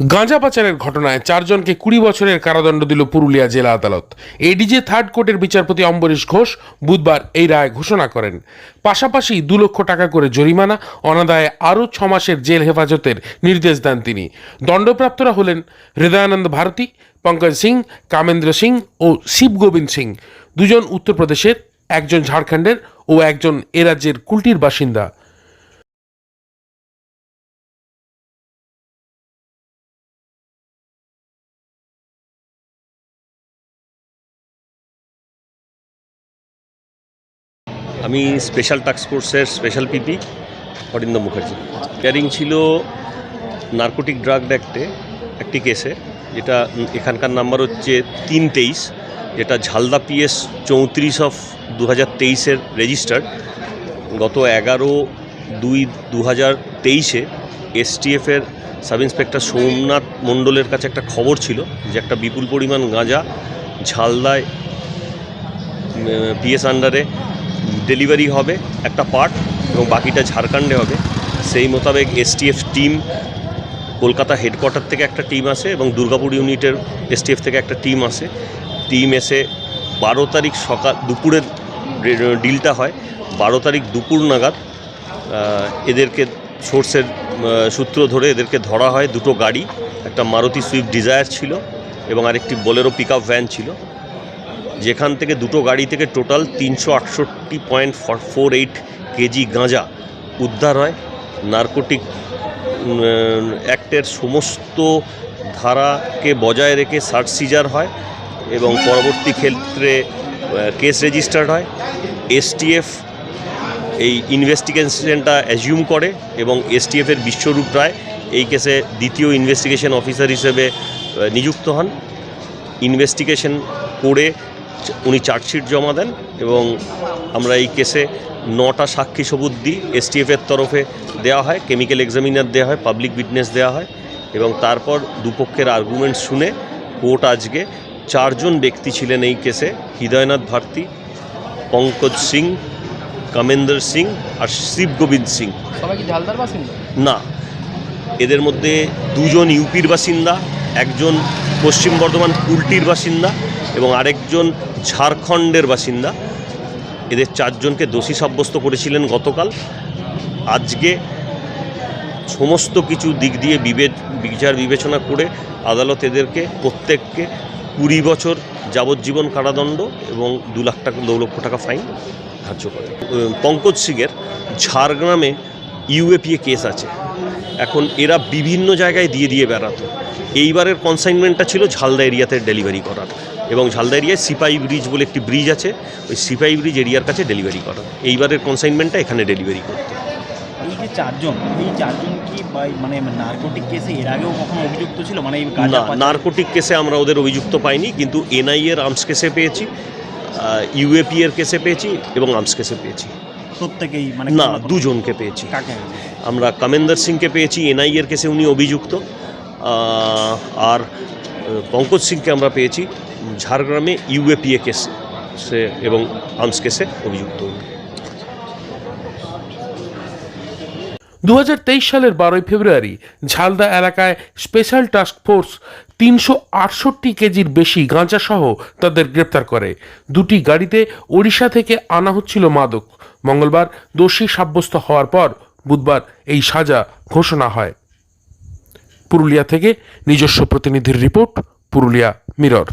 গাঁজা পাচারের ঘটনায় চারজনকে কুড়ি বছরের কারাদণ্ড দিল পুরুলিয়া জেলা আদালত। এডিজে থার্ড কোর্টের বিচারপতি অম্বরীশ ঘোষ বুধবার এই রায় ঘোষণা করেন। পাশাপাশি দু লক্ষ টাকা করে জরিমানা, অনাদায়ে আরও ছ মাসের জেল হেফাজতের নির্দেশ দেন তিনি। দণ্ডপ্রাপ্তরা হলেন হৃদয়ানন্দ ভারতী, পঙ্কজ সিং, কামেন্দ্র সিং ও শিব গোবিন্দ সিং। দুজন উত্তরপ্রদেশের, একজন ঝাড়খণ্ডের ও একজন এ রাজ্যের কুলটির বাসিন্দা। আমি স্পেশাল টাস্ক ফোর্সের special PP Arindam Mukherjee. Carrying ছিল নার্কোটিক ড্রাগ অ্যাক্টে একটি কেসে যেটা এখানকার নাম্বার হচ্ছে তিন তেইশ, যেটা ঝালদা পিএস চৌত্রিশ অফ দু হাজার তেইশের রেজিস্টার্ড গত এগারো দুই দু হাজার তেইশে এসটিএফের সাব ইন্সপেক্টর সোমনাথ মণ্ডলের কাছে একটা খবর ছিল যে একটা বিপুল পরিমাণ গাঁজা ঝালদায় পিএস আন্ডারে ডেলিভারি হবে একটা পার্ট এবং বাকিটা ঝাড়খণ্ডে হবে। সেই মোতাবেক এসটিএফ টিম কলকাতা হেডকোয়ার্টার থেকে একটা টিম আসে এবং দুর্গাপুর ইউনিটের এসটিএফ থেকে একটা টিম আসে। টিম এসে বারো তারিখ সকাল দুপুরের ডিলটা হয়। বারো তারিখ দুপুর নাগাদ এদেরকে সোর্সের সূত্র ধরে এদেরকে ধরা হয়। দুটো গাড়ি, একটা মারুতি সুইফট ডিজায়ার ছিল এবং আরেকটি বোলেরো পিক আপ ভ্যান ছিল। যেখান থেকে দুটো গাড়ি থেকে টোটাল তিনশো আটষট্টি পয়েন্ট ফোর এইট কেজি গাঁজা উদ্ধার হয়। নার্কোটিক অ্যাক্টের সমস্ত ধারাকে বজায় রেখে সার্চ সিজার হয় এবং পরবর্তী ক্ষেত্রে কেস রেজিস্টার্ড হয়। এসটিএফ এই ইনভেস্টিগেশনটা অ্যাজিউম করে এবং এসটিএফের বিশ্বরূপ রায় এই কেসে দ্বিতীয় ইনভেস্টিগেশন অফিসার হিসেবে নিযুক্ত হন। ইনভেস্টিগেশন করে উনি চার্জশিট জমা দেন এবং আমরা এই কেসে নটা সাক্ষী সবুত দিই এসটিএফের তরফে দেওয়া হয় কেমিক্যাল এক্সামিনার দেওয়া হয় পাবলিক উইটনেস দেওয়া হয় এবং তারপর দুপক্ষের আর্গুমেন্ট শুনে কোর্ট আজকে চারজন ব্যক্তি ছিলেন এই কেসে হৃদয়নাথ ভারতী পঙ্কজ সিং কামেন্দর সিং আর শিব গোবিন্দ সিং। না এদের মধ্যে দুজন ইউপির বাসিন্দা একজন পশ্চিম বর্ধমান কুলটির বাসিন্দা এবং আরেকজন ঝাড়খণ্ডের বাসিন্দা। এদের চারজনকে দোষী সাব্যস্ত করেছিলেন গতকাল। আজকে সমস্ত কিছু দিক দিয়ে বিবে বিচার বিবেচনা করে আদালত এদেরকে প্রত্যেককে কুড়ি বছর যাবজ্জীবন কারাদণ্ড এবং দু লাখ টাকা, দু লক্ষ টাকা ফাইন ধার্য করে। পঙ্কজ সিংয়ের ঝাড়গ্রামে ইউএপিএ কেস আছে। এখন এরা বিভিন্ন জায়গায় দিয়ে দিয়ে বেড়াতো। এইবারের কনসাইনমেন্টটা ছিল ঝালদা এরিয়াতে ডেলিভারি করার এবং ঝালদা এরিয়ায় সিপাই ব্রিজ বলে একটি ব্রিজ আছে ওই সিপাই ব্রিজ এরিয়ার কাছে ডেলিভারি করার। এইবারের কনসাইনমেন্টটা এখানে ডেলিভারি করতো। এই যে চারজন এই চারজন কি মানে নার্কোটিক কেসে এর আগেও কখনো অভিযুক্ত ছিল? মানে না নার্কোটিক কেসে আমরা ওদের অভিযুক্ত পাইনি কিন্তু এনআইএর আর্মস কেসে পেয়েছি ইউএপি এর কেসে পেয়েছি এবং আর্মস কেসে পেয়েছি। প্রত্যেকেই মানে না দুজনকে পেয়েছি। আমরা কামেন্দর সিংকে পেয়েছি এনআই এর কেসে উনি অভিযুক্ত। আহ, আর পঙ্কজ সিংকে আমরা পেয়েছি ঝাড়গ্রামে ইউএপিএ কেস সে এবং আর্মস কেসে অভিযুক্ত। উনি। দু হাজার তেইশ সালের বারোই ফেব্রুয়ারি ঝালদা এলাকায় স্পেশাল টাস্ক ফোর্স তিনশো আটষট্টি কেজির বেশি গাঁজা সহ তাদের গ্রেপ্তার করে। দুটি গাড়িতে ওড়িশা থেকে আনা হচ্ছিল মাদক। মঙ্গলবার দোষী সাব্যস্ত হওয়ার পর বুধবার এই সাজা ঘোষণা হয়। পুরুলিয়া থেকে নিজস্ব প্রতিনিধির রিপোর্ট, পুরুলিয়া মিরর।